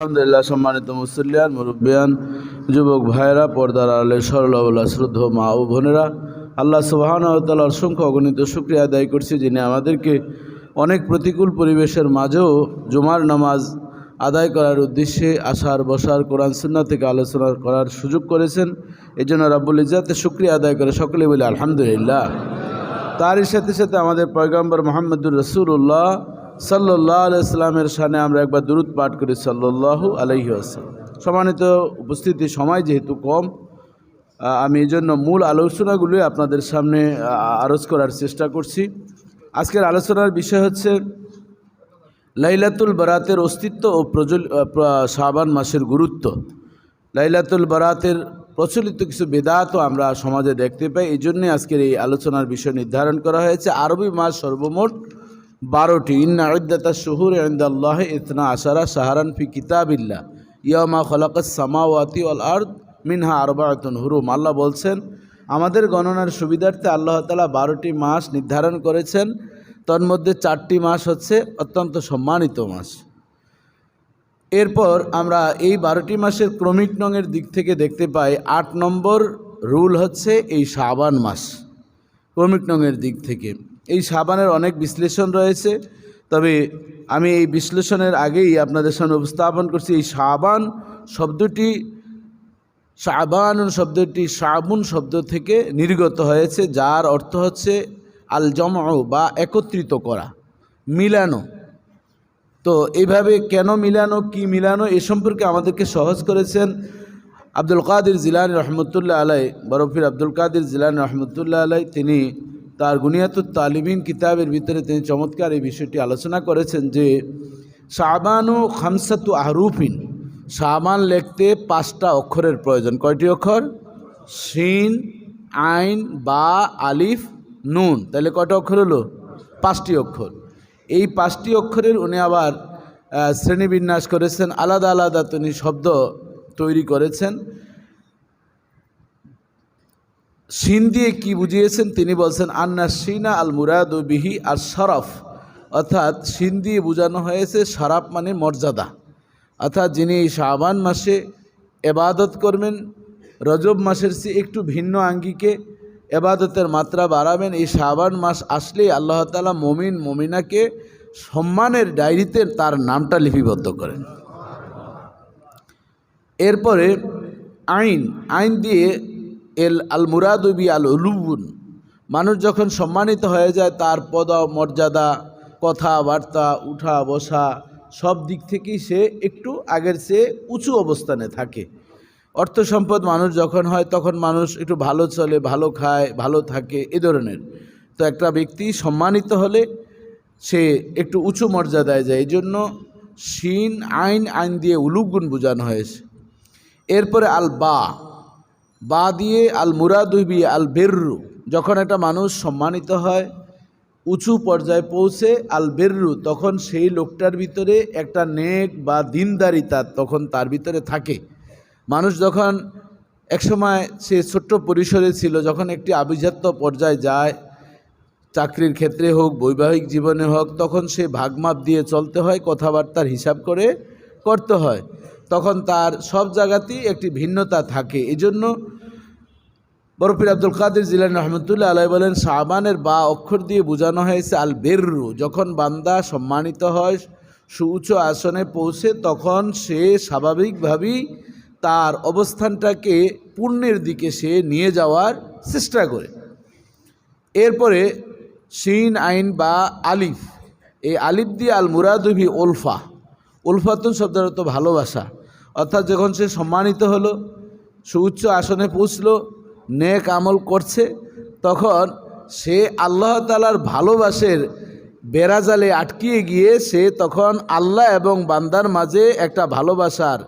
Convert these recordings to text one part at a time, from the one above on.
আলহামদুলিল্লাহ সম্মানিত মুসল্লিয়ান, মুরব্বিয়ান, যুবক ভাইয়েরা, পর্দার আলে সরল শ্রদ্ধ মা ও বোনেরা, আল্লাহ সুবাহান তাল্লাহ অসংখ্য অগণিত শুক্রিয়া আদায় করছি যিনি আমাদেরকে অনেক প্রতিকূল পরিবেশের মাঝেও জুমার নামাজ আদায় করার উদ্দেশ্যে আসার, বসার, কোরআন সুন্না থেকে আলোচনা করার সুযোগ করেছেন। এই জন্য রাব্বুল ইজাতে শুক্রিয়া আদায় করে সকলে বলে আলহামদুলিল্লাহ। তারই সাথে সাথে আমাদের পয়গম্বর মোহাম্মদুর রসুল্লাহ সাল্লাহ আলাইস্লামের সানে আমরা একবার দূরত পাঠ করি সাল্লাহ আলহি আসসালাম সম্মানিত উপস্থিতি সময় যেহেতু কম আমি এই জন্য মূল আলোচনাগুলোই আপনাদের সামনে আরজ করার চেষ্টা করছি। আজকের আলোচনার বিষয় হচ্ছে লাইলাতুল বারাতের অস্তিত্ব ও প্রজল আহ, শাবান মাসের গুরুত্ব। লাইলাতুল বারাতের প্রচলিত কিছু বেদাতও আমরা সমাজে দেখতে পাই এই জন্যে আজকের এই আলোচনার বিষয় নির্ধারণ করা হয়েছে। আরবি মাস সর্বমোট বারোটি, ইন্না আদাতা শহুর আল্লাহ ইতনা আশারা সাহারান ফি কিতাবিল্লা ইয়ামা খলাকাস সামাওয়াতি অল আর্দ মিনহা আরবায়তন হুরুম। আল্লাহ বলছেন, আমাদের গণনার সুবিধার্থে আল্লাহ তালা বারোটি মাস নির্ধারণ করেছেন। তন্মধ্যে চারটি মাস হচ্ছে অত্যন্ত সম্মানিত মাস। এরপর আমরা এই বারোটি মাসের ক্রমিক নঙের দিক থেকে দেখতে পাই, আট নম্বর রুল হচ্ছে এই শাবান মাস। ক্রমিক নঙের দিক থেকে। এই সাবানের অনেক বিশ্লেষণ রয়েছে। তবে আমি এই বিশ্লেষণের আগেই আপনাদের সামনে উপস্থাপন করছি, এই সাবান শব্দটি সাবান শব্দটি সাবুন শব্দ থেকে নির্গত হয়েছে, যার অর্থ হচ্ছে আল জমাও বা একত্রিত করা, মিলানো। তো এইভাবে কেন মিলানো, কি মিলানো, এ সম্পর্কে আমাদেরকে সহজ করেছেন আব্দুল কাদির জিলানি রহমতুল্লাহ আলাই, বরফির আব্দুল কাদির জিলানি রহমতুল্লাহ আলাই। তিনি তার গুনিয়াতুত তালিমিন কিতাবের ভিতরে তিনি চমৎকার এই বিষয়টি আলোচনা করেছেন যে, শাবানু খামসাতু আহরুফিন। শাবান লিখতে পাঁচটা অক্ষরের প্রয়োজন। কয়টি অক্ষর? শিন, আইন, বা, আলিফ, নুন। তাহলে কয়টা অক্ষর হলো? পাঁচটি অক্ষর। এই পাঁচটি অক্ষরের উনি আবার শ্রেণীবিন্যাস করেছেন। আলাদা আলাদা তিনি শব্দ তৈরি করেছেন। শিন দিয়ে কি বুঝিয়েছেন? তিনি বলছেন, আন্না সিনা আল মুরাদ বিহি আর শরফ অর্থাৎ শিন দিয়ে বোঝানো হয়েছে শরাফ মানে মর্যাদা। অর্থাৎ যিনি শাবান মাসে এবাদত করবেন, রজব মাসের চেয়ে একটু ভিন্ন আঙ্গিকে এবাদতের মাত্রা বাড়াবেন, এই শাবান মাস আসলেই আল্লাহ তালা মমিন, মমিনাকে সম্মানের ডায়েরিতে তার নামটা লিপিবদ্ধ করেন। এরপরে আইন আইন দিয়ে এল আল মুরাদবি আল উলুবুন মানুষ যখন সম্মানিত হয়ে যায়, তার পদ, মর্যাদা, কথাবার্তা, উঠা, বসা, সব দিক থেকেই সে একটু আগের চেয়ে উঁচু অবস্থানে থাকে। অর্থ সম্পদ মানুষ যখন হয়, তখন মানুষ একটু ভালো চলে, ভালো খায়, ভালো থাকে, এ ধরনের। তো একটা ব্যক্তি সম্মানিত হলে সে একটু উঁচু মর্যাদায় যায়। এই জন্য শিন, আইন আইন দিয়ে উলুগুণ বোঝানো হয়েছে। এরপরে আল বা বা দিয়ে আল মুরাদুবি আল বেররু, যখন একটা মানুষ সম্মানিত হয়, উঁচু পর্যায়ে পৌঁছে আল বেররু, তখন সেই লোকটার ভিতরে একটা নেক বা দিনদারিতা তখন তার ভিতরে থাকে। মানুষ যখন একসময় সে ছোট্ট পরিসরে ছিল, যখন একটি আভিজাত্য পর্যায়ে যায়, চাকরির ক্ষেত্রে হোক, বৈবাহিক জীবনে হোক, তখন সে ভাগমাপ দিয়ে চলতে হয়, কথাবার্তার হিসাব করে করতে হয়। তখন তার সব জায়গাতেই একটি ভিন্নতা থাকে। এজন্য বরফির আব্দুল কাদের জিলান রহমতুল্লাহ আলাই বলেন শাহবানের বা অক্ষর দিয়ে বোঝানো হয়েছে, আল বেররু। যখন বান্দা সম্মানিত হয়, সুউচ্চ আসনে পৌঁছে, তখন সে স্বাভাবিকভাবেই তার অবস্থানটাকে পূর্ণের দিকে সে নিয়ে যাওয়ার চেষ্টা করে। এরপরে শিন, আইন বা আলিফ। এই আলিফ দিয়ে আল মুরাদুভি ওলফা উলফাতুন শব্দের অর্থ ভালোবাসা। অর্থাৎ যখন সে সম্মানিত হলো, সুউচ্চ আসনে পৌঁছলো, নেক আমল করছে, তখন সে আল্লাহ তালার ভালোবাসের বেড়াজালে আটকিয়ে গিয়ে সে তখন আল্লাহ এবং বান্দার মাঝে একটা ভালোবাসার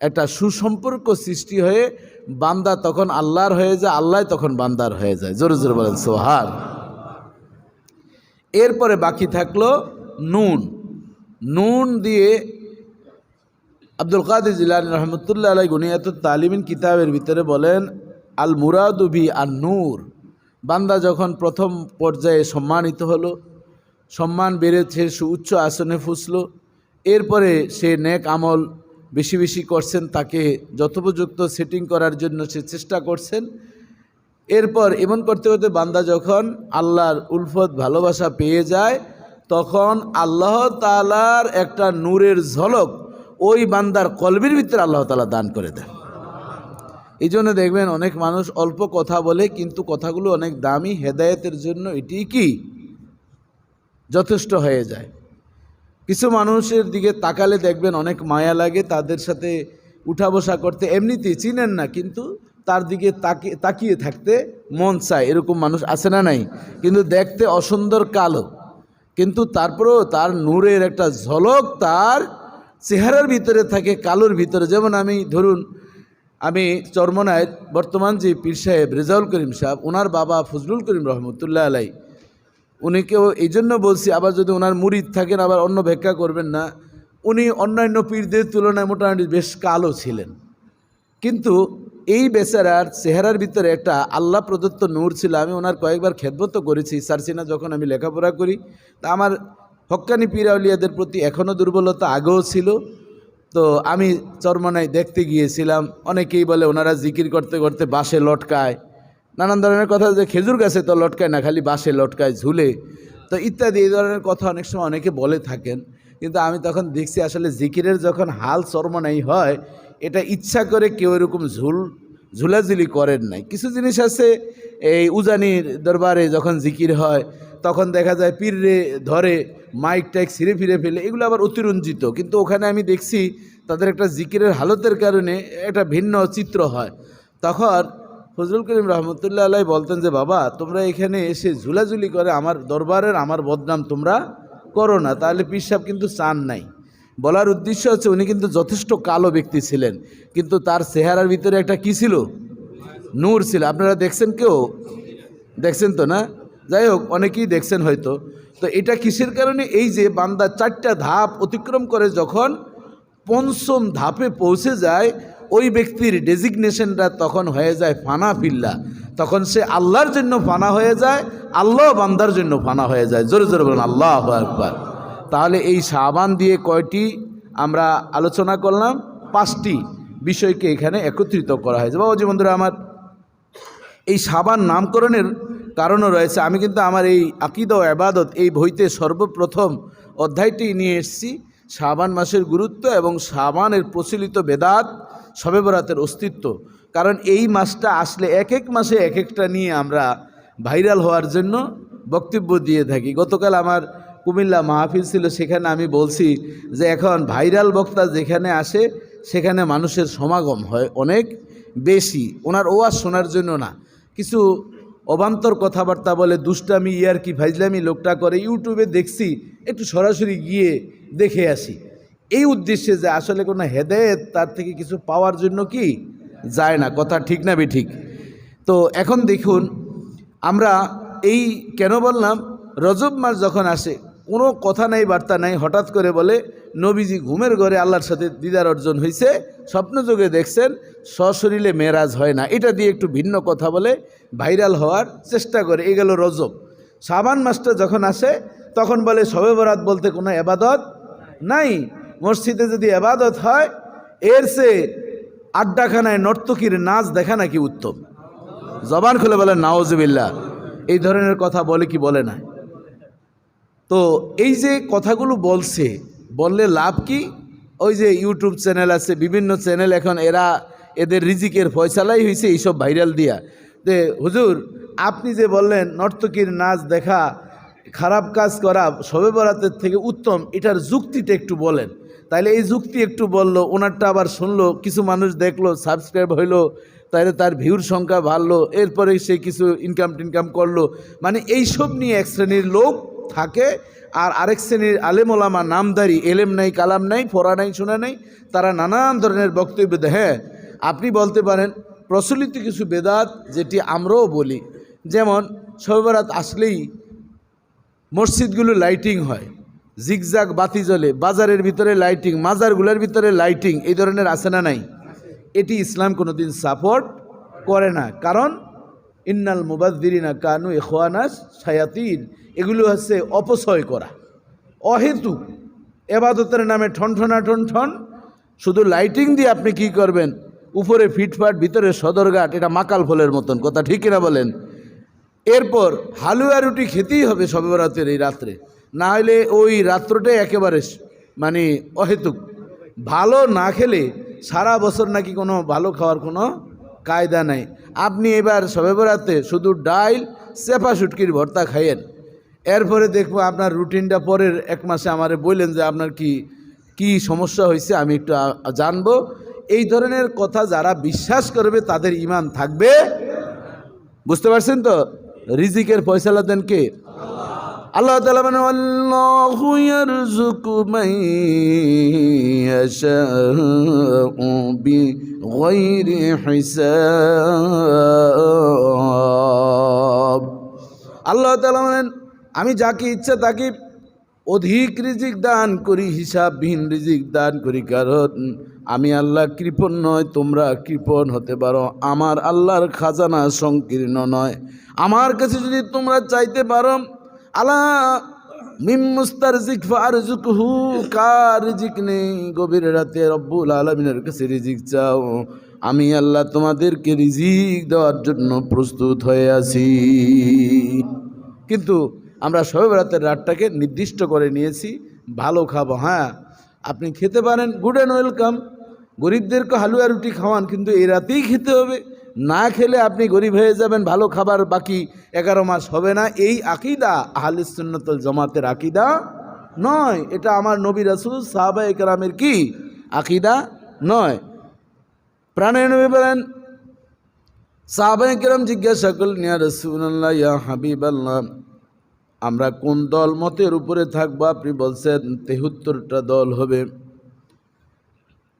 একটা সুসম্পর্ক সৃষ্টি হয়ে বান্দা তখন আল্লাহর হয়ে যায়, আল্লাহ তখন বান্দার হয়ে যায়। জোরে জোরে বলেন সোহার এরপরে বাকি থাকল নুন। নুন দিয়ে আব্দুল কাদের জিলানি রহমতুল্লাহ আলাই গুনিয়াত তালিমিন কিতাবের ভিতরে বলেন, আল মুরাদুবি আর নূর। বান্দা যখন প্রথম পর্যায়ে সম্মানিত হলো, সম্মান বেড়েছে সুউচ্চ আসনে ফুসলো, এরপরে সে নেক আমল বেশি বেশি করছেন, তাকে যথোপযুক্ত সেটিং করার জন্য সে চেষ্টা করছেন। এরপর এমন করতে করতে বান্দা যখন আল্লাহর উলফত ভালোবাসা পেয়ে যায়, তখন আল্লাহ তালার একটা নূরের ঝলক ওই বান্দার কলবির ভিতরে আল্লাহ তালা দান করে দেন। এই জন্য দেখবেন অনেক মানুষ অল্প কথা বলে, কিন্তু কথাগুলো অনেক দামি। হেদায়েতের জন্য এটি কি? যথেষ্ট হয়ে যায়। কিছু মানুষের দিকে তাকালে দেখবেন অনেক মায়া লাগে, তাদের সাথে উঠা বসা করতে। এমনিতেই চিনেন না, কিন্তু তার দিকে তাকিয়ে তাকিয়ে থাকতে মন চায়। এরকম মানুষ আছে না নাই? কিন্তু দেখতে অসুন্দর কালো। কিন্তু তারপরেও তার নূরের একটা ঝলক তার চেহারার ভিতরে থাকে, কালোর ভিতরে। যেমন আমি, ধরুন, আমি চরমনায় বর্তমান যে পীর সাহেব রেজাউল করিম সাহেব, ওনার বাবা ফজলুল করিম রহমতুল্লাহ আলাই, উনিকেও এই জন্য বলছি, আবার যদি ওনার মুরিদ থাকেন, আবার অন্য ব্যাখ্যা করবেন না। উনি অন্যান্য পীরদের তুলনায় মোটামুটি বেশ কালো ছিলেন। কিন্তু এই বেচারার চেহারার ভিতরে একটা আল্লাহ প্রদত্ত নূর ছিল। আমি ওনার কয়েকবার খেদমত করেছি, সারসিনা যখন আমি লেখাপড়া করি, তা আমার হক্কানি পীরাউলিয়াদের প্রতি এখনও দুর্বলতা আগেও ছিল। তো আমি চরমনায় দেখতে গিয়েছিলাম। অনেকেই বলে ওনারা জিকির করতে করতে বাসে লটকায়। নানান ধরনের কথা যে খেজুর গাছে তো লটকায় না, খালি বাসে লটকায়, ঝুলে। তো ইত্যাদি এই ধরনের কথা অনেক সময় অনেকে বলে থাকেন। কিন্তু আমি তখন দেখছি আসলে জিকিরের যখন হাল চরমনাই হয়, এটা ইচ্ছা করে কেউ এরকম ঝুল, ঝুলাঝুলি করেন নাই। কিছু জিনিস আছে, এই উজানির দরবারে যখন জিকির হয়, তখন দেখা যায় পীররে ধরে মাইক টাইক ছিঁড়ে ফিরে ফেলে, এগুলো আবার অতিরঞ্জিত। কিন্তু ওখানে আমি দেখছি তাদের একটা জিকিরের হালতের কারণে একটা ভিন্ন চিত্র হয়। তখন ফজলুল করিম রহমতুল্লাহ আলাই বলতেন যে, বাবা, তোমরা এখানে এসে ঝুলাঝুলি করে, আমার দরবারের আমার বদনাম তোমরা করো না। তাহলে পীর সাহেব কিন্তু চান নাই। বলার উদ্দেশ্য হচ্ছে উনি কিন্তু যথেষ্ট কালো ব্যক্তি ছিলেন। কিন্তু তার চেহারার ভিতরে একটা কি ছিল? নূর ছিল। আপনারা দেখছেন কেউ? দেখছেন তো না? যাই হোক অনেকেই দেখছেন হয়তো। তো এটা কিসের কারণে? এই যে বান্দা চারটা ধাপ অতিক্রম করে যখন পঞ্চম ধাপে পৌঁছে যায়, ওই ব্যক্তির ডেজিগনেশনটা তখন হয়ে যায় ফানা ফিল্লা। তখন সে আল্লাহর জন্য ফানা হয়ে যায়, আল্লাহ বান্দার জন্য ফানা হয়ে যায়। জোরে জোরে বলেন, আল্লাহ একবার তাহলে এই সাবান দিয়ে কয়টি আমরা আলোচনা করলাম? পাঁচটি বিষয়কে এখানে একত্রিত করা হয়েছে। বাবাজি বন্ধুরা আমার, এই সাবান নামকরণের কারণও রয়েছে। আমি কিন্তু আমার এই আকিদ ও আবাদত, এই বইতে সর্বপ্রথম অধ্যায়টি নিয়ে এসেছি। সাবান মাসের গুরুত্ব এবং সাবানের প্রচলিত বেদাত শবে বরাতের অস্তিত্ব। কারণ এই মাসটা আসলে এক এক মাসে এক একটা নিয়ে আমরা ভাইরাল হওয়ার জন্য বক্তব্য দিয়ে থাকি। গতকাল আমার কুমিল্লা মাহফিল ছিল, সেখানে আমি বলছি যে এখন ভাইরাল বক্তা যেখানে আসে, সেখানে মানুষের সমাগম হয় অনেক বেশি। ওনার ওয়াজ শোনার জন্য না। কিছু অবান্তর কথাবার্তা বলে, দুষ্টামি, ইয়ার কি ফাইজলামি? লোকটা করে, ইউটিউবে দেখছি, একটু সরাসরি গিয়ে দেখে আসি। এই উদ্দেশ্যে যে আসলে কোনো হেদায়েত তার থেকে কিছু পাওয়ার জন্য কি? যায় না, কথা ঠিক না বে ঠিক তো এখন দেখুন, আমরা এই কেন বললাম, রজব মাস যখন আসে কোনো কথা নাই, বার্তা নাই, হঠাৎ করে বলে, নবীজি ঘুমের ঘরে আল্লাহর সাথে দিদার অর্জন হয়েছে স্বপ্নযোগে দেখছেন, সশরীরে মেরাজ হয় না। এটা দিয়ে একটু ভিন্ন কথা বলে, ভাইরাল হওয়ার চেষ্টা করে, এই গেল রজব। সাবান মাসটা যখন আসে, তখন বলে সবে বরাত বলতে কোনো এবাদত নাই। মসজিদে যদি এবাদত হয়, এর সে আড্ডাখানায় নর্তকীর নাচ দেখা নাকি উত্তম? জবান খুলে বলে নাওজবিল্লা এই ধরনের কথা বলে কি বলে না? তো এই যে কথাগুলো বলছে, বললে লাভ কি? ওই যে ইউটিউব চ্যানেল আছে, বিভিন্ন চ্যানেল এখন এরা এদের রিজিকের ফয়সালাই হয়েছে এইসব ভাইরাল দিয়া। যে হুজুর, আপনি যে বললেন, নর্তকীর নাচ দেখা, খারাপ কাজ করা সবে বরাতের থেকে উত্তম, এটার যুক্তিটা একটু বলেন। তাইলে এই যুক্তি একটু বলল ওনারটা আবার শুনলো, কিছু মানুষ দেখল সাবস্ক্রাইব হইল তাহলে তার ভিউর সংখ্যা বাড়লো, এরপরে সে কিছু ইনকাম টিনকাম করল। মানে এইসব নিয়ে এক শ্রেণির লোক থাকে। আর আরেক শ্রেণির আলেমোলামা নামদারি, এলেম নাই, কালাম নাই, ফোরা নাই, শোনা নাই, তারা নানান ধরনের বক্তব্য দেয়। হ্যাঁ আপনি বলতে পারেন, প্রচলিত কিছু বেদাত যেটি আমরাও বলি, যেমন সবেবরাত আসলেই মসজিদগুলো লাইটিং হয়, জিগজাগ বাতি জ্বলে, বাজারের ভিতরে লাইটিং, মাজারগুলোর ভিতরে লাইটিং, এই ধরনের আছে না নাই? এটি ইসলাম কোনোদিন সাপোর্ট করে না। কারণ, ইন্নাল মুবাদ্দিরিনা কানু এখোয়ানাস সায়াতিন এগুলো হচ্ছে অপচয় করা। অহেতু। এবাদতের নামে ঠনঠনা ঠনঠন। শুধু লাইটিং দিয়ে আপনি কি করবেন? উপরে ফিটফাট, ভিতরে সদরঘাট, এটা মাকাল ফলের মতন। কথা ঠিক কিনা বলেন? এরপর হালুয়া রুটি খেতেই হবে সবে এই রাত্রে। না হলে ওই রাত্রটাই একেবারে মানে অহেতুক ভালো না খেলে সারা বছর নাকি কোনো ভালো খাওয়ার কোনো কায়দা নাই। আপনি এবার সবে শুধু ডাইল, চেপা শুটকির ভর্তা খাইয়েন। এরপরে দেখব আপনার রুটিনটা পরের এক মাসে আমারে বললেন যে আপনার কি কি সমস্যা হয়েছে, আমি একটু জানব। এই ধরনের কথা যারা বিশ্বাস করবে, তাদের ইমান থাকবে। বুঝতে পারছেন তো? রিজিকের ফয়সালা দেন কে? আল্লাহ তালা মানে আল্লাহ তালা আমি যাকে ইচ্ছা তাকে অধিক রিজিক দান করি হিসাবহীন রিজিক দান করি, কারণ আমি আল্লাহ কৃপণ নয়, তোমরা কৃপণ হতে পারো। আমার আল্লাহর খাজানা সংকীর্ণ নয়। আমার কাছে যদি তোমরা চাইতে পারো আল্লাহ মিম মুস্তার জিকফার জুকহু কার রিজিক নেই? গভীর রাতে রব্বুল আলমিনের কাছে রিজিক চাও। আমি আল্লাহ তোমাদেরকে রিজিক দেওয়ার জন্য প্রস্তুত হয়ে আছি। কিন্তু আমরা সবে বেড়াতের রাতটাকে নির্দিষ্ট করে নিয়েছি, ভালো খাব হ্যাঁ। আপনি খেতে পারেন গুড অ্যান্ড ওয়েলকাম গরিবদেরকে হালুয়া রুটি খাওয়ান, কিন্তু এই রাতেই খেতে হবে। না খেলে আপনি গরিব হয়ে যাবেন, ভালো খাবার বাকি এগারো মাস হবে না। এই আকিদা আহলিস সুন্নতুল জামাতের আকিদা নয়। এটা আমার নবী রাসুল সাহাবা একরামের কি? আকিদা নয়। প্রাণের নবী বলেন সাহাবাই কেরাম জিজ্ঞাসা করলেন, ইয়া রসুল্লাহ ইয়া হাবিব আল্লাহ আমরা কোন দল মতের উপরে থাকব? আপনি বলছেন তেহত্তরটা দল হবে।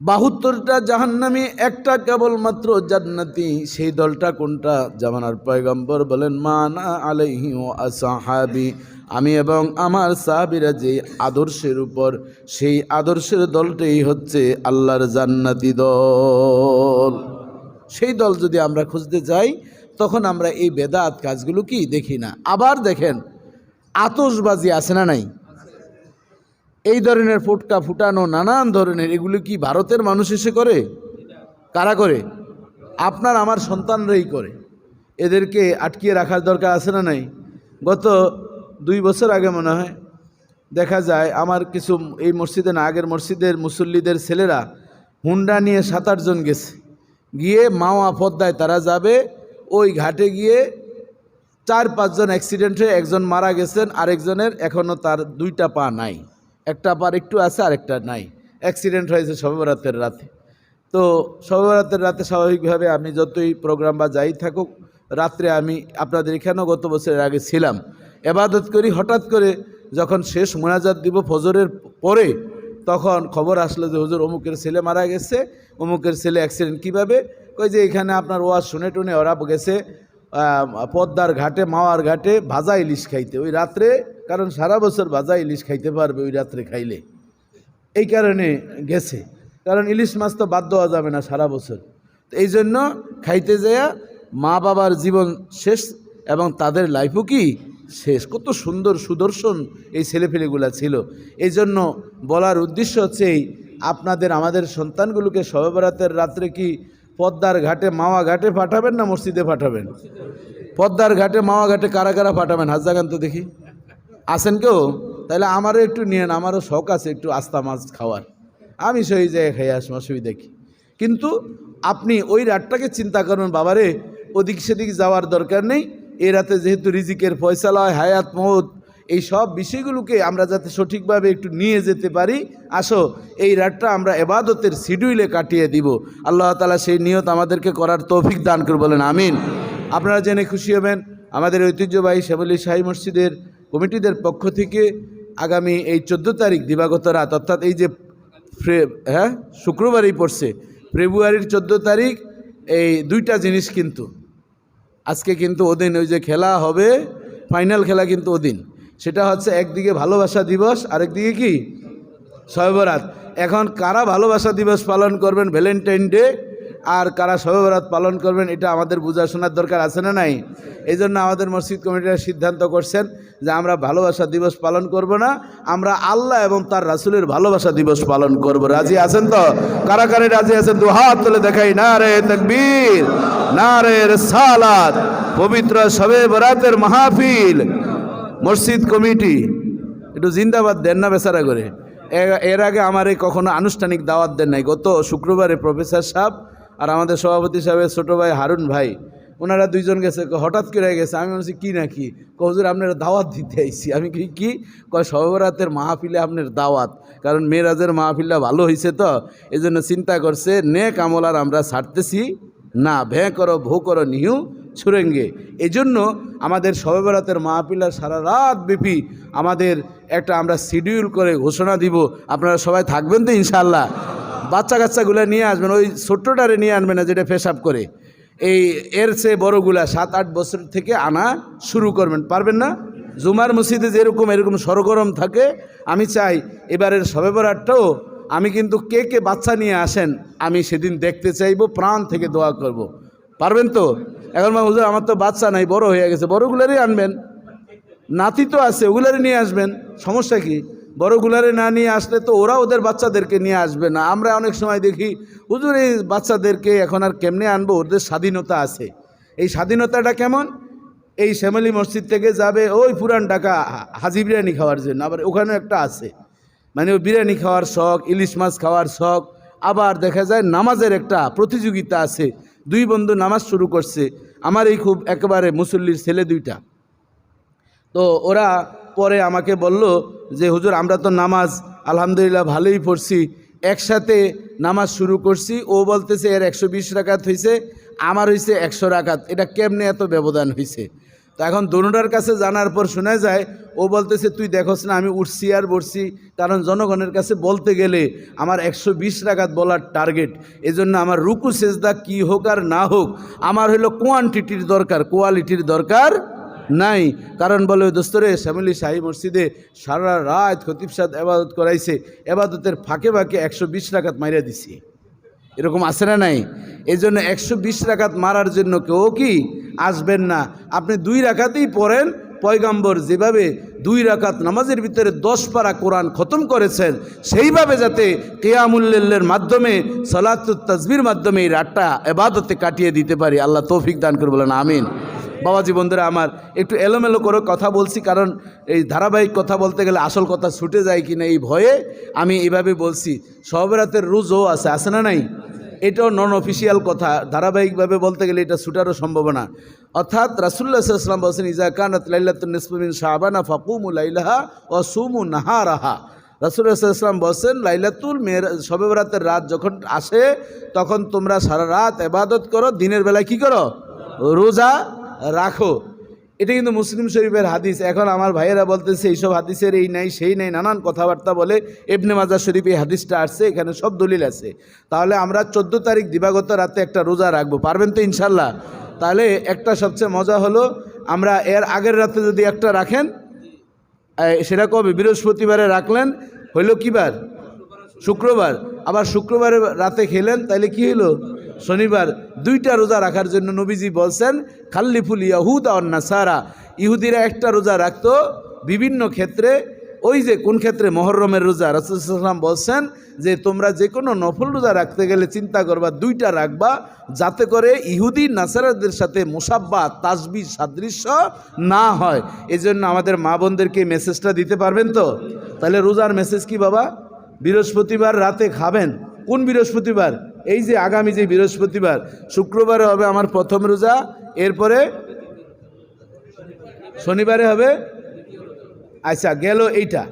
বাহাত্তরটা জাহান্নামি, একটা কেবলমাত্র জান্নাতি। সেই দলটা কোনটা? জামানার পয়গম্বর বলেন, মানা আলাইহি ও আসাহাবি। আমি এবং আমার সাহাবিরা যে আদর্শের উপর, সেই আদর্শের দলটাই হচ্ছে আল্লাহর জান্নাতি দল। সেই দল যদি আমরা খুঁজতে যাই, তখন আমরা এই বেদাত কাজগুলো কি? দেখি না। আবার দেখেন আতসবাজি আছে না নাই? এই ধরনের ফুটকা ফুটানো, নানান ধরনের, এগুলো কি ভারতের মানুষ এসে করে? কারা করে? আপনার, আমার সন্তানরাই করে। এদেরকে আটকিয়ে রাখার দরকার আছে না নাই? গত দুই বছর আগে মনে হয় দেখা যায় আমার কিছু এই মসজিদে না, আগের মসজিদের মুসল্লিদের ছেলেরা হুন্ডা নিয়ে সাত আটজন গেছে। গিয়ে মাওয়া পদ্মায় তারা যাবে, ওই ঘাটে গিয়ে চার, পাঁচজন অ্যাক্সিডেন্ট একজন মারা গেছেন, আরেকজনের এখনও তার দুইটা পা নাই। একটা পার একটু আছে, আরেকটা নাই। অ্যাক্সিডেন্ট হয়েছে সবেবরাতের রাতে। তো সবেবরাতের রাতে স্বাভাবিকভাবে আমি যতই প্রোগ্রাম বা যাই থাকুক, রাত্রে আমি আপনাদের এখানেও গত বছরের আগে ছিলাম। এবাদত করি, হঠাৎ করে যখন শেষ মোনাজাত দিব ফজরের পরে, তখন খবর আসলো যে হুজুর অমুকের ছেলে মারা গেছে। অমুকের ছেলে অ্যাক্সিডেন্ট কীভাবে? কই যে এখানে আপনার ওয়াজ শুনে টুনে ওরা গেছে পদ্মার ঘাটে, মাওয়ার ঘাটে ভাজা ইলিশ খাইতে। ওই রাত্রে, কারণ সারা বছর ভাজা ইলিশ খাইতে পারবে ওই রাত্রে খাইলে। এই কারণে গেছে। কারণ ইলিশ মাছ তো বাদ দেওয়া যাবে না সারা বছর। তো এই জন্য খাইতে যাইয়া মা বাবার জীবন শেষ এবং তাদের লাইফও কি শেষ। কত সুন্দর সুদর্শন এই ছেলেপেলেগুলা ছিল। এই জন্য বলার উদ্দেশ্য হচ্ছে এই, আপনাদের, আমাদের সন্তানগুলোকে সবেবরাতের রাত্রে কি পদ্মার ঘাটে মাওয়া ঘাটে পাঠাবেন না মসজিদে পাঠাবেন? পদ্মার ঘাটে, মাওয়া ঘাটে কারা কারা পাঠাবেন? হাজাগান তো দেখি। আসেন কেউ? তাহলে আমারও একটু নিয়েন, আমারও শখ আছে একটু আস্তা মাছ খাওয়ার। আমি সেই জায়গায় খাই আসব, অসুবিধা কি? কিন্তু আপনি ওই রাতটাকে চিন্তা করবেন, বাবারে, ওদিক সেদিক যাওয়ার দরকার নেই। এই রাতে যেহেতু রিজিকের ফয়সালা হয়, হায়াত মহৎ এই সব বিষয়গুলোকে আমরা যাতে সঠিকভাবে একটু নিয়ে যেতে পারি, আসো, এই রাতটা আমরা এবাদতের শিডিউলে কাটিয়ে দিব। আল্লাহ তালা সেই নিয়ত আমাদেরকে করার তৌফিক দান করে বলেন আমিন। আপনারা জেনে খুশি হবেন, আমাদের ঐতিহ্যবাহী শ্যামলী শাহী মসজিদের কমিটিদের পক্ষ থেকে আগামী এই চোদ্দ তারিখ দিবাগত রাত, অর্থাৎ এই যে হ্যাঁ শুক্রবারই পড়ছে, ফেব্রুয়ারির চোদ্দ তারিখ, এই দুইটা জিনিস কিন্তু। আজকে কিন্তু ওদিন ওই যে খেলা হবে, ফাইনাল খেলা কিন্তু ওদিন। সেটা হচ্ছে একদিকে ভালোবাসা দিবস, আরেকদিকে কি? সয়বরাত এখন কারা ভালোবাসা দিবস পালন করবেন ভ্যালেন্টাইন ডে আর কারা শবে বরাত পালন করবেন, এটা আমাদের বোঝাশোনার দরকার আছে না নাই? এই জন্য আমাদের মসজিদ কমিটিরা সিদ্ধান্ত করছেন যে আমরা ভালোবাসা দিবস পালন করব না, আমরা আল্লাহ এবং তার রাসুলের ভালোবাসা দিবস পালন করব। রাজি আছেন তো? কারা কারে রাজি আছেন? দু হাত তুলে দেখাই না রে তকবীর না রে সালাত পবিত্র শবে বরাতের মাহফিল। মসজিদ কমিটি, একটু জিন্দাবাদ দেন না বেচারা করে। এর আগে আমার এই কখনো আনুষ্ঠানিক দাওয়াত দেন নাই। গত শুক্রবারে প্রফেসর সাহেব আর আমাদের সভাপতি সাহেবের ছোটো ভাই হারুন ভাই ওনারা দুইজন গেছে, হঠাৎ করে গেছে। আমি বলছি, কি নাকি? কহুজুর আপনার দাওয়াত দিতে আইছি। আমি কি কি? কয় সবরাতের মাহফিলে আপনার দাওয়াত। কারণ মেয়েরাজের মাহফিলটা ভালো হয়েছে তো এই জন্য চিন্তা করছে নে কামলার আমরা ছাড়তেছি না। ভ্যাঁ করো, ভো করো, নিহু ছুরেঙ্গে এজন্য আমাদের শবে বরাতের মাহফিলার সারা রাত ব্যাপী আমাদের একটা আমরা শিডিউল করে ঘোষণা দিব। আপনারা সবাই থাকবেন তো ইনশাল্লাহ বাচ্চা কাচ্চাগুলো নিয়ে আসবেন, ওই ছোট্টটারে নিয়ে আনবেন না যেটা পেশাব করে। এই এর সে বড়গুলা সাত আট বছর থেকে আনা শুরু করবেন, পারবেন না? জুমার মসজিদে যেরকম এরকম সরগরম থাকে, আমি চাই এবারের বরাতটাও আমি কিন্তু কে কে বাচ্চা নিয়ে আসেন, আমি সেদিন দেখতে চাইব, প্রাণ থেকে দোয়া করব। পারবেন তো? এখন মা হুজুর, আমার তো বাচ্চা নাই, বড় হয়ে গেছে, বড়গুলারই আনবেন। নাতি তো আছে, ওগুলারই নিয়ে আসবেন, সমস্যা কি? বড়গুলারে না নিয়ে আসলে তো ওরা ওদের বাচ্চাদেরকে নিয়ে আসবে না। আমরা অনেক সময় দেখি, হুজুর, এই বাচ্চাদেরকে এখন আর কেমনে আনব? ওদের স্বাধীনতা আছে। এই স্বাধীনতাটা কেমন? এই শ্যামলী মসজিদ থেকে যাবে ওই পুরান টাকা হাজি বিরিয়ানি খাওয়ার জন্য। আবার ওখানে একটা আছে। মানে ওই বিরিয়ানি খাওয়ার শখ, ইলিশ মাছ খাওয়ার শখ। আবার দেখা যায় নামাজের একটা প্রতিযোগিতা আছে। দুই বন্ধু নামাজ শুরু করছে আমার এই খুব একেবারে মুসল্লির ছেলে দুইটা। তো ওরা পরে আমাকে বলল যে, হুজুর, আমরা তো নামাজ আলহামদুলিল্লাহ ভালোই পড়ছি, একসাথে নামাজ শুরু করছি। ও বলতেছে, এর একশো বিশ রাকাত হয়েছে আমার হয়েছে একশো রাকাত। এটা কেমনে এত ব্যবধান হয়েছে তো এখন দনুটার কাছে জানার পর শোনা যায়, ও বলতেছে, তুই দেখোস না, আমি উঠছি আর বসছি। কারণ জনগণের কাছে বলতে গেলে আমার একশো বিশ রাকাত বলার টার্গেট এজন্য আমার রুকু, সেজদা কি হোক আর না হোক, আমার হলো কোয়ান্টিটির দরকার কোয়ালিটির দরকার নাই। কারণ বলে দোস্তরে, শ্যামলি শাহী মসজিদে সারা রাত খতিব এবাদত করাইছে, এবাদতের ফাঁকে ফাঁকে একশো বিশ রাকাত মাইরা দিছি। এরকম আছে না নাই? এই জন্য একশো বিশ রাকাত মারার জন্য কেউ কি আসবেন না? আপনি দুই রাকাতেই পড়েন, পয়গাম্বর যেভাবে দুই রাকাত নামাজের ভিতরে দশ পারা কোরআন খতম করেছেন, সেইভাবে যাতে কেয়ামুল্লের মাধ্যমে, সলাতুত তাজবির মাধ্যমে এই রাতটা এবাদতে কাটিয়ে দিতে পারি। আল্লাহ তৌফিক দান করে বলেন, আমিন। বাবাজি, বন্ধুরা, আমার একটু এলোমেলো করে কথা বলছি, কারণ এই ধারাবাহিক কথা বলতে গেলে আসল কথা ছুটে যায় কিনা এই ভয়ে আমি এইভাবে বলছি। সবরাতের রুজও আছে আছে না নাই? এটাও নন অফিসিয়াল কথা। ধারাবাহিকভাবে বলতে গেলে এটা ছুটারও সম্ভাবনা। অর্থাৎ রাসুল্লাহ সাল্লাম বলছেন, ইজা কানাত লাইলাতুন্নিসমিন শাহবানা ফাকুমু লাইলাহা ও সুমু নাহা নাহারাহা রাসুল্লাহাম বলছেন, লাইলাতুল মেয়ের শবে বরাতের রাত যখন আসে, তখন তোমরা সারা রাত এবাদত করো, দিনের বেলায় কি করো? রোজা রাখো। এটা কিন্তু মুসলিম শরীফের হাদিস। এখন আমার ভাইয়েরা বলতেছে, এইসব হাদিসের এই নাই, সেই নাই, নানান কথাবার্তা বলে এবনে মাজার শরীফ এই হাদিসটা আসছে, এখানে সব দলিল আছে। তাহলে আমরা চোদ্দ তারিখ দিবাগত রাতে একটা রোজা রাখব, পারবেন তো ইনশাল্লাহ তাহলে একটা সবচেয়ে মজা হলো, আমরা এর আগের রাতে যদি একটা রাখেন সেটা কবে? বৃহস্পতিবারে রাখলেন, হইল কি বার শুক্রবার। আবার শুক্রবারে রাতে খেলেন তাহলে কি হলো শনিবার দুইটা রোজা রাখার জন্য নবীজি বলছেন, খাল্লিফুল ইয়াহুদ আর নাসারা। ইহুদিরা একটা রোজা রাখতো বিভিন্ন ক্ষেত্রে, ওই যে কোন ক্ষেত্রে? মহরমের রোজা। রাসুলাম বলছেন যে, তোমরা যে কোনো নফল রোজা রাখতে গেলে চিন্তা করবা, দুইটা রাখবা যাতে করে ইহুদি নাসারাদের সাথে মোসাব্বা, তাসবি, সাদৃশ্য না হয়। এই জন্য আমাদের মা বোনদেরকে মেসেজটা দিতে পারবেন তো? তাহলে রোজার মেসেজ কি বাবা? বৃহস্পতিবার রাতে খাবেন। কোন বৃহস্পতিবার? এই যে আগামী যে বৃহস্পতিবার, শুক্রবারে হবে আমার প্রথম রোজা, এরপরে শনিবারে হবে আচ্ছা গেল এইটা।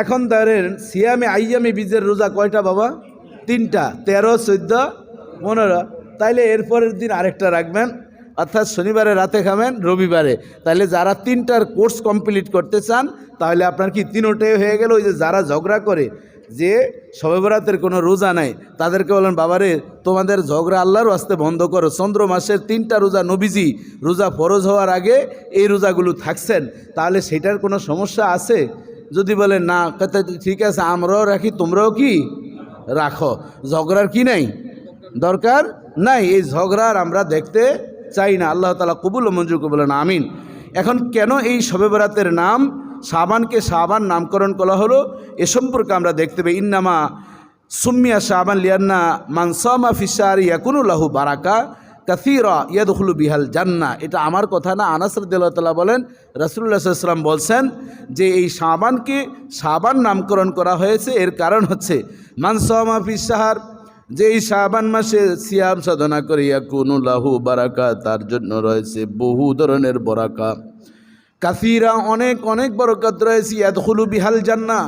এখন ধরেন সিয়ামে আইয়ামে বীজের রোজা কয়টা বাবা? তিনটা, তেরো, চোদ্দ, পনেরো। তাইলে এরপরের দিন আরেকটা রাখবেন, অর্থাৎ শনিবারে রাতে খাবেন, রবিবারে। তাহলে যারা তিনটার কোর্স কমপ্লিট করতে চান তাহলে আপনার কি তিনোটাই হয়ে গেল? ওই যে যারা ঝগড়া করে যে শবে বরাতের কোনো রোজা নাই, তাদেরকে বলেন, বাবারে, তোমাদের ঝগড়া আল্লাহর আসতে বন্ধ করো। চন্দ্র মাসের তিনটা রোজা নবীজি রোজা ফরজ হওয়ার আগে এই রোজাগুলো থাকছেন। তাহলে সেটার কোনো সমস্যা আছে? যদি বলে না ঠিক আছে, আমরাও রাখি, তোমরাও কি রাখো। ঝগড়ার কি নাই? দরকার নাই। এই ঝগড়ার আমরা দেখতে চাই না। আল্লাহ তালা কবুল মঞ্জুর কবুলেন আমিন। এখন কেন এই শবে বরাতের নাম সাবানকে সাবান নামকরণ করা হলো। এ সম্পর্কে আমরা দেখতে পাই, ইন্নামা সুম্মিয়া সাবান লিয়ান্না মানসামা ফিসার ইয়াকুনুল্লাহু বারাকা কাসিরা ইয়াদখুলু বিহাল জান্না এটা আমার কথা না, আনাস রদুল্লাহ বলেন রাসুল্লাহ সাল্লাম বলছেন যে এই সাবানকে সাবান নামকরণ করা হয়েছে, এর কারণ হচ্ছে মানসামা ফিসাহার যে এই শাবান মাসে সিয়াম সাধনা করিয়া কোনো লাহু বারাকা, তার জন্য রয়েছে বহু ধরনের বরাকা। কাসিরা অনেক অনেক বরকত রয়েছে। ইয়াদখুলু বিহাল জান্না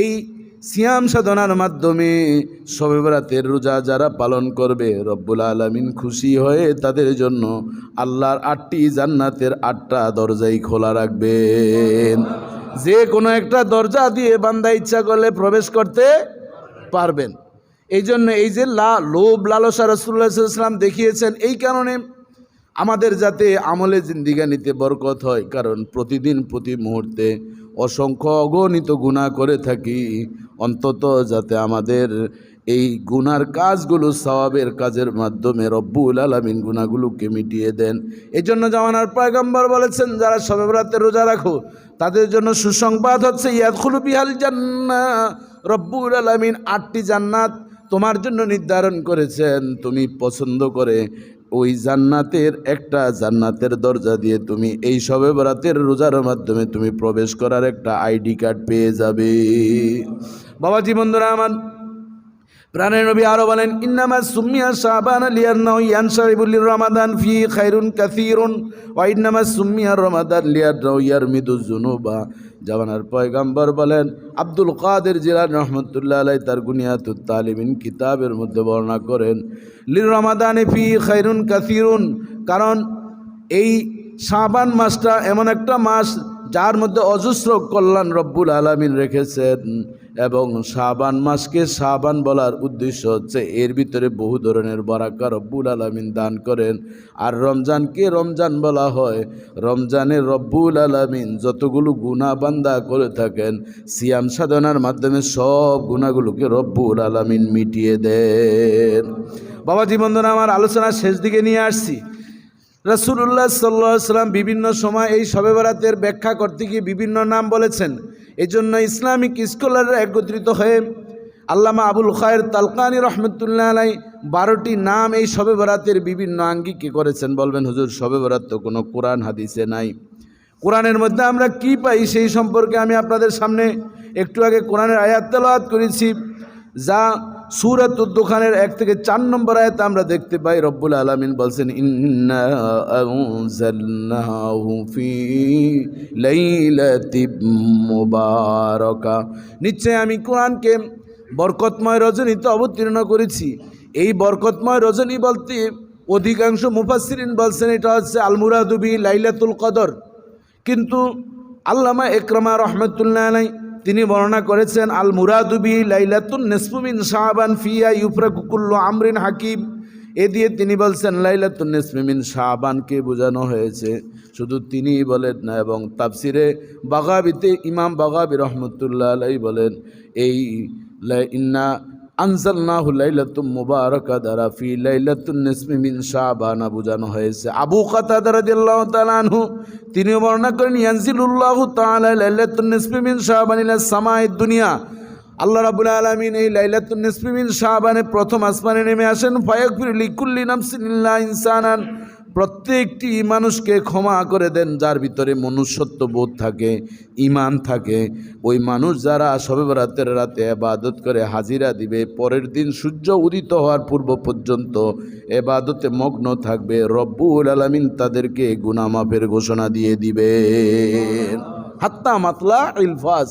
এই সিয়াম সাধনার মাধ্যমে শবে বরাতের রোজা যারা পালন করবে, রব্বুল আলমিন খুশি হয়ে তাদের জন্য আল্লাহর আটটি জান্নাতের আটটা দরজাই খোলা রাখবেন। যে কোনো একটা দরজা দিয়ে বান্দা ইচ্ছা করলে প্রবেশ করতে পারবেন। এই জন্য এই যে লা, লোভ, লালসা রসুল্লাহাম দেখিয়েছেন, এই কারণে আমাদের যাতে আমলে জিন্দিগানিতে বরকত হয়, কারণ প্রতিদিন প্রতি মুহূর্তে অসংখ্য অগণিত গুণা করে থাকি, অন্তত যাতে আমাদের এই গুনার কাজগুলো সওয়াবের কাজের মাধ্যমে রব্বুল আলমিন গুণাগুলোকে মিটিয়ে দেন। এই জন্য জামানার পয়গম্বর বলেছেন, যারা সবে বরাতের রোজা রাখো, তাদের জন্য সুসংবাদ হচ্ছে, ইয়াদখুলু বিহাল জান্না, রব্বুল আলমিন আটটি জান্নাত তোমার জন্য নির্ধারণ করেছেন, তুমি পছন্দ করে ওই জান্নাতের একটা জান্নাতের দরজা দিয়ে তুমি এই সবে বরাতের রোজার মাধ্যমে তুমি প্রবেশ করার একটা আইডি কার্ড পেয়ে যাবে। বাবাজি বন্ধুরা আমার, প্রাণের নবী আরও বলেন, ইন্নামা সুমিয়া শাবান লিয়ান্নাহু ইয়ানশারিবুল রমাদান ফি খাইরুন কাসীরুন, ওয়া ইন্নামা সুমিয়া রমাদান লিয়ান্নাহু ইয়ারমিদুজ জুনুবা জামানার পয়গাম্বর বলেন, আব্দুল কাদের জিলান রহমতুল্লাহ আলাই তার গুনিয়াতুত তালিমিন কিতাবের মধ্যে বর্ণনা করেন লির রমাদানে ফি খাইরুন কাসিরুন, কারণ এই সাবান মাসটা এমন একটা মাস যার মধ্যে অজস্র কল্যাণ রব্বুল আলমিন রেখেছেন। এবং শাবান মাসকে শাবান বলার উদ্দেশ্য হচ্ছে এর ভিতরে বহু ধরনের বরাকা রব্বুল আলমিন দান করেন। আর রমজানকে রমজান বলা হয়। রমজানের রব্বুল আলমিন যতগুলো গুণা বান্দা করে থাকেন, সিয়াম সাধনার মাধ্যমে সব গুণাগুলোকে রব্বুল আলমিন মিটিয়ে দেন। বাবাজি বন্ধুরা, আমার আলোচনা শেষ দিকে নিয়ে আসছি। রাসুল্লাহ সাল্লা সাল্লাম বিভিন্ন সময় এই বরাতের ব্যাখ্যা করতে গিয়ে বিভিন্ন নাম বলেছেন। এই জন্য ইসলামিক স্কলাররা একত্রিত হয়ে আল্লামা আবুল খায়ের তালকানি রহমতুল্লাহ আলাই বারোটি নাম এই শবে বরাতের বিভিন্ন আঙ্গিকে করেছেন। বলবেন, হুজুর, শবে বরাত তো কোনো কোরআন হাদিসে নাই। কোরআনের মধ্যে আমরা কি পাই সেই সম্পর্কে আমি আপনাদের সামনে একটু আগে কোরআনের আয়াত করেছি, যা সুরাত উদ্দোখানের এক থেকে চার নম্বর আয়াতে আমরা দেখতে পাই, রব্বুল আলমিন বলছেন মুবারাকা। নিশ্চয় আমি কোরআনকে বরকতময় রজনীতে অবতীর্ণ করেছি। এই বরকতময় রজনী বলতে অধিকাংশ মুফাসসিরিন বলছেন, এটা হচ্ছে আলমুরাদুবি লাইলাতুল কদর। কিন্তু আল্লামা একরমা রহমতুল্লাহ আলাই তিনি বর্ণনা করেছেন আল মুরাদুবি লাইলাতুন নেসফুমিন শাহবান ফিয়া ইউফরাকুকুল্লু আমরিন হাকিম। এ দিয়ে তিনি বলছেন, লাইলাতুন নেসমিমিন শাহবানকে বোঝানো হয়েছে? শুধু তিনি বলেন না, এবং তাফসিরে বাগাবিতে ইমাম বাগাবি রহমতুল্লাহ আলাই বলেন, এই ইন্না আনজালনাহু লাইলাতুম মুবারাকা দ্বারা ফি লাইলাতুন নিসমি মিন শাবানা বোঝানো হয়েছে। আবু কাতাদা রাদিয়াল্লাহু তাআলা আনহু, তিনিও বর্ণনা করেন, ইয়ানজিলুল্লাহু তাআলা লাইলাতুন নিসমি মিন শাবান ইলা সামাই দুনিয়া। আল্লাহ রাব্বুল আলামিন এই লাইলাতুন নিসমি মিন শাবানে প্রথম আসমানে নেমে আসেন, ফায়াগফির লিকুল্লি নাফসিন ইল্লা ইনসানান। প্রত্যেকটি মানুষকে ক্ষমা করে দেন, যার ভিতরে মনুষ্যত্ব বোধ থাকে, ইমান থাকে। ওই মানুষ যারা সবে রাতের রাতে এবাদত করে হাজিরা দিবে, পরের দিন সূর্য উদিত হওয়ার পূর্ব পর্যন্ত এবাদতে মগ্ন থাকবে, রব্বুল আলমিন তাদেরকে গুনামাফের ঘোষণা দিয়ে দিবে হাত্তা মাতলা ইলফাজ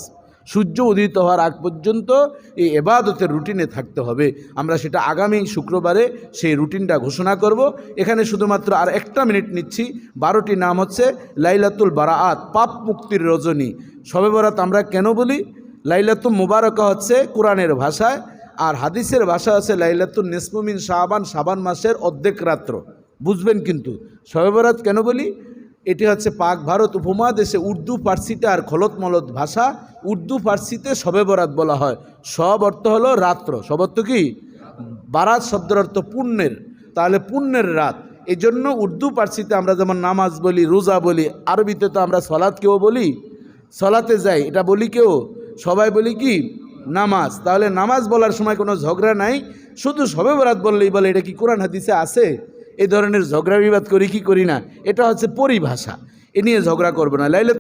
সূর্য উদিত হওয়ার আগ পর্যন্ত এই এবাদতের রুটিনে থাকতে হবে। আমরা সেটা আগামী শুক্রবারে সেই রুটিনটা ঘোষণা করব। এখানে শুধুমাত্র আর একটা মিনিট নিচ্ছি। বারোটি নাম হচ্ছে লাইলাতুল বারাআত, পাপ মুক্তির রজনী। সবে বরাত আমরা কেন বলি? লাইলাতুল মুবারকা হচ্ছে কোরআনের ভাষায় আর হাদিসের ভাষা আছে লাইলাতুল নিসমুমিন শাবান শাবান মাসের অর্ধেক রাত্র। বুঝবেন কিন্তু। শবে বরাত কেন বলি? এটি হচ্ছে পাক ভারত উপমহাদেশে উর্দু, ফার্সিতে আর খলত মলত ভাষা। উর্দু, ফার্সিতে শবে বরাত বলা হয়। সব অর্থ হলো রাত্র। সব অর্থ কি? বারাত শব্দের অর্থ পুণ্যের। তাহলে পুণ্যের রাত। এই জন্য উর্দু পার্সিতে আমরা যেমন নামাজ বলি, রোজা বলি, আরবিতে তো আমরা সলাৎ কেউ বলি, সলাতে যাই, এটা বলি কেউ? সবাই বলি কি? নামাজ। তাহলে নামাজ বলার সময় কোনো ঝগড়া নাই। শুধু সবে বরাত বললেই বলে, এটা কি কোরআন হাদিসে আছে? এই ধরনের ঝগড়া বিবাদ করি কি করি না? এটা হচ্ছে পরিভাষা। এ নিয়ে ঝগড়া করব না। লাইলে